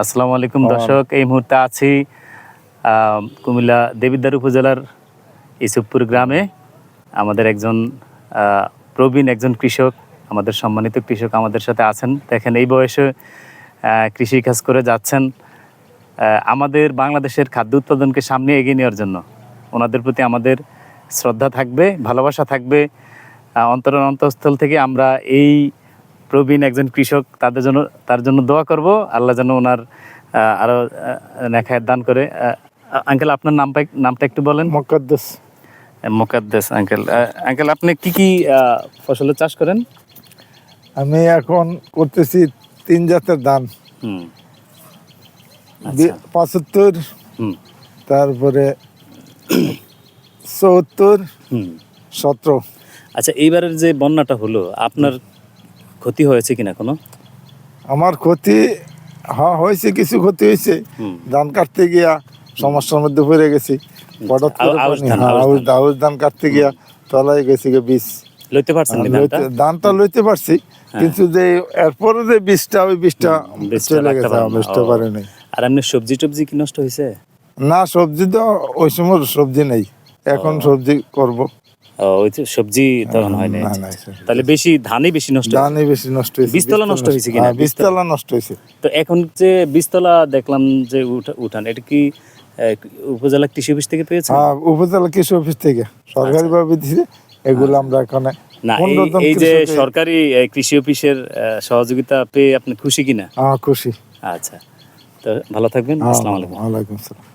আসসালামু আলাইকুম দর্শক এই মুহূর্তে আছি কুমিল্লা দেবিদ্বার উপজেলার ইসুফপুর গ্রামে। আমাদের একজন প্রবীণ একজন কৃষক আমাদের সম্মানিত কৃষক আমাদের সাথে আছেন। দেখেন এই বয়সে কৃষি কাজ করে যাচ্ছেন। আমাদের বাংলাদেশের খাদ্য উৎপাদনকে সামনে এগিয়ে নেওয়ার জন্য ওনাদের প্রতি আমাদের শ্রদ্ধা থাকবে ভালোবাসা থাকবে। আহ, অন্তরের অন্তঃস্থল থেকে আমরা এই প্রবীণ একজন কৃষক তাদের জন্য তার জন্য দোয়া করব। আল্লাহ যেন ওনার আহ, আরও নেখায় দান করে। আঙ্কেল আপনার নামটা নামটা একটু বলেন। মকদ্দস। মোকাদ্দেস আঙ্কেল। আঙ্কেল আপনি কি কি ফসলের চাষ করেন? আমি এখন করতেছি তিন জাতের ধান। হুম। পঁচাত্তর তারপরে চৌত্তর হুম। সতেরো। আচ্ছা এইবারের যে বন্যাটা হলো আপনার ক্ষতি হয়েছে কিনা কোনো? আমার ক্ষতি হ্যাঁ হয়েছে কিছু ক্ষতি হয়েছে। ধান কাটতে গিয়া সমস্যার মধ্যে পড়ে গেছি। হঠাৎ করে আউশ ধান, হ্যাঁ, কাটতে গিয়া তলায় গেছি গে বীজ। লইতে পারছেন কি ধানটা? লইতে- পারছি। কিন্তু যে এরপরে যে বীজটা ওই বীজটা চলে গেছে পারেন না। পারে নাই আর এমনি সবজি টবজি কি নষ্ট হয়েছে না সবজি তো ওই সময় সবজি নেই। এখন সবজি করব। ওই সবজি তখন হয় না। তাহলে বেশি ধানই বেশি নষ্ট ধানই বেশি নষ্ট হয়েছে। বীজতলা নষ্ট হয়েছে কিনা? হ্যাঁ, বীজতলা নষ্ট হয়েছে। তো এখন যে বীজতলা দেখলাম যে উঠান এটা কি উপজেলা কৃষি অফিস থেকে পেয়েছেন? হ্যাঁ উপজেলা কৃষি অফিস থেকে। সরকারি ভাবে দিছে এগুলো আমরা এখানে আচ্ছা। না এই- যে সরকারি কৃষি অফিসের সহযোগিতা পেয়ে আপনি খুশি কিনা? হ্যাঁ খুশি। আচ্ছা। তো ভালো থাকবেন। হ্যাঁ, আসসালামু আলাইকুম। ওয়ালাইকুম আসসালাম।